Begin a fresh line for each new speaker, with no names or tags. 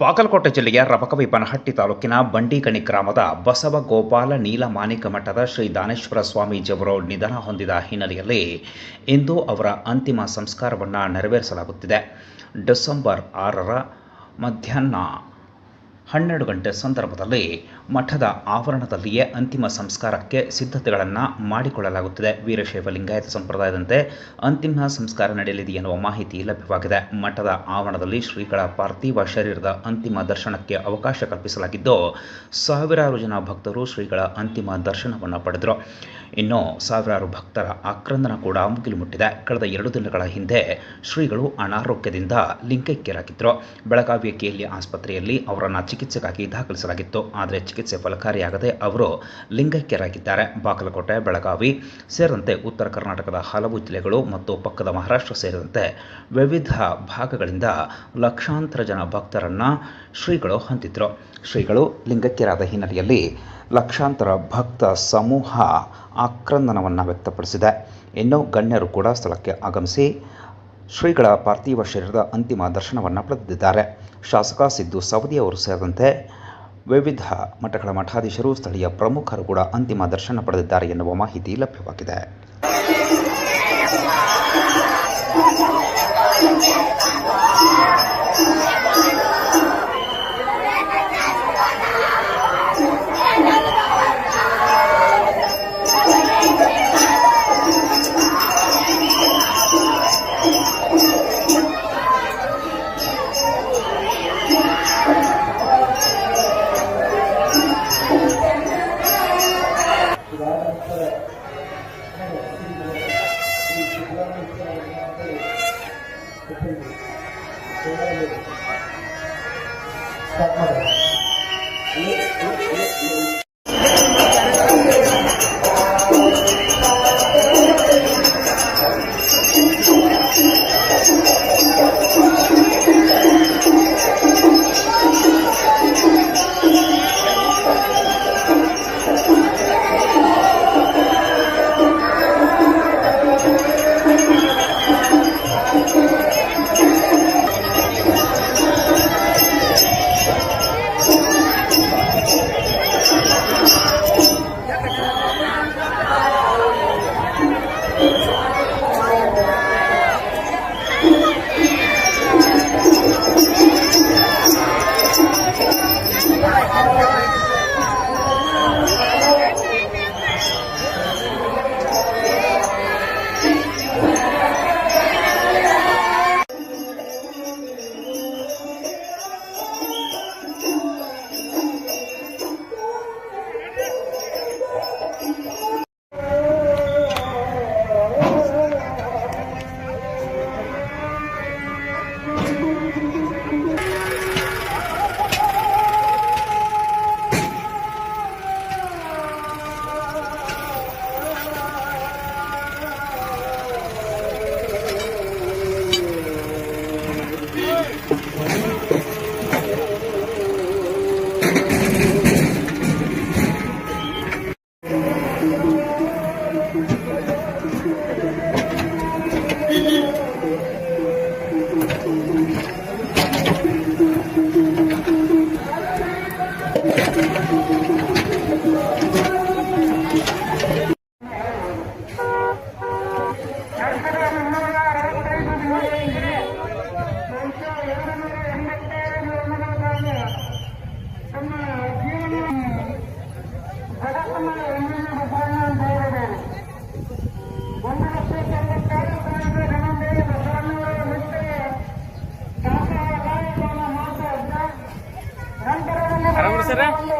ಬಾಗಲಕೋಟೆ ಜಿಲ್ಲೆಯ ರಬಕವಿ ಬನಹಟ್ಟಿ ತಾಲೂಕಿನ ಬಂಡಿಗಣಿ ಗ್ರಾಮದ ಬಸವ ಗೋಪಾಲ ನೀಲಮಾಣಿಕ ಮಠದ ಶ್ರೀ ದಾನೇಶ್ವರ ಸ್ವಾಮೀಜಿಯವರು ನಿಧನ ಹೊಂದಿದ ಹಿನ್ನೆಲೆಯಲ್ಲಿ ಇಂದು ಅವರ ಅಂತಿಮ ಸಂಸ್ಕಾರವನ್ನು ನೆರವೇರಿಸಲಾಗುತ್ತಿದೆ. ಡಿಸೆಂಬರ್ ಆರರ ಮಧ್ಯಾಹ್ನ ಹನ್ನೆರಡು ಗಂಟೆ ಸಂದರ್ಭದಲ್ಲಿ ಮಠದ ಆವರಣದಲ್ಲಿಯೇ ಅಂತಿಮ ಸಂಸ್ಕಾರಕ್ಕೆ ಸಿದ್ಧತೆಗಳನ್ನು ಮಾಡಿಕೊಳ್ಳಲಾಗುತ್ತಿದೆ. ವೀರಶೈವ ಲಿಂಗಾಯತ ಸಂಪ್ರದಾಯದಂತೆ ಅಂತಿಮ ಸಂಸ್ಕಾರ ನಡೆಯಲಿದೆ ಎನ್ನುವ ಮಾಹಿತಿ ಲಭ್ಯವಾಗಿದೆ. ಮಠದ ಆವರಣದಲ್ಲಿ ಶ್ರೀಗಳ ಪಾರ್ಥಿವ ಶರೀರದ ಅಂತಿಮ ದರ್ಶನಕ್ಕೆ ಅವಕಾಶ ಕಲ್ಪಿಸಲಾಗಿದ್ದು, ಸಾವಿರಾರು ಜನ ಭಕ್ತರು ಶ್ರೀಗಳ ಅಂತಿಮ ದರ್ಶನವನ್ನು ಪಡೆದರು. ಇನ್ನು ಸಾವಿರಾರು ಭಕ್ತರ ಆಕ್ರಂದನ ಕೂಡ ಮುಗಿಲು ಮುಟ್ಟಿದೆ. ಕಳೆದ ಎರಡು ದಿನಗಳ ಹಿಂದೆ ಶ್ರೀಗಳು ಅನಾರೋಗ್ಯದಿಂದ ಲಿಂಗೈಕ್ಯರಾಗಿದ್ದರು. ಬೆಳಗಾವಿಯ ಕೆಎಲ್ಇ ಆಸ್ಪತ್ರೆಯಲ್ಲಿ ಅವರನ್ನು ಚಿಕಿತ್ಸೆಗಾಗಿ ದಾಖಲಿಸಲಾಗಿತ್ತು. ಆದರೆ ಚಿಕಿತ್ಸೆ ಫಲಕಾರಿಯಾಗದೆ ಅವರು ಲಿಂಗೈಕ್ಯರಾಗಿದ್ದಾರೆ. ಬಾಗಲಕೋಟೆ, ಬೆಳಗಾವಿ ಸೇರಿದಂತೆ ಉತ್ತರ ಕರ್ನಾಟಕದ ಹಲವು ಜಿಲ್ಲೆಗಳು ಮತ್ತು ಪಕ್ಕದ ಮಹಾರಾಷ್ಟ್ರ ಸೇರಿದಂತೆ ವಿವಿಧ ಭಾಗಗಳಿಂದ ಲಕ್ಷಾಂತರ ಜನ ಭಕ್ತರನ್ನು ಶ್ರೀಗಳು ಹೊಂದಿದ್ರು. ಶ್ರೀಗಳು ಲಿಂಗೈಕ್ಯರಾದ ಹಿನ್ನೆಲೆಯಲ್ಲಿ ಲಕ್ಷಾಂತರ ಭಕ್ತ ಸಮೂಹ ಆಕ್ರಂದನವನ್ನು ವ್ಯಕ್ತಪಡಿಸಿದೆ. ಇನ್ನು ಗಣ್ಯರು ಕೂಡ ಸ್ಥಳಕ್ಕೆ ಆಗಮಿಸಿ ಶ್ರೀಗಳ ಪಾರ್ಥಿವ ಶರೀರದ ಅಂತಿಮ ದರ್ಶನವನ್ನು ಪಡೆದಿದ್ದಾರೆ. ಶಾಸಕ ಸಿದ್ದು ಸವದಿ ಅವರು ಸೇರಿದಂತೆ ವಿವಿಧ ಮಠಗಳ ಮಠಾಧೀಶರು ಸ್ಥಳೀಯ ಪ್ರಮುಖರು ಕೂಡ ಅಂತಿಮ ದರ್ಶನ ಪಡೆದಿದ್ದಾರೆ ಎನ್ನುವ ಮಾಹಿತಿ ಲಭ್ಯವಾಗಿದೆ.
వివరణ ఇచ్చారు కాబట్టి చెప్పింది చూడలేదు 拜拜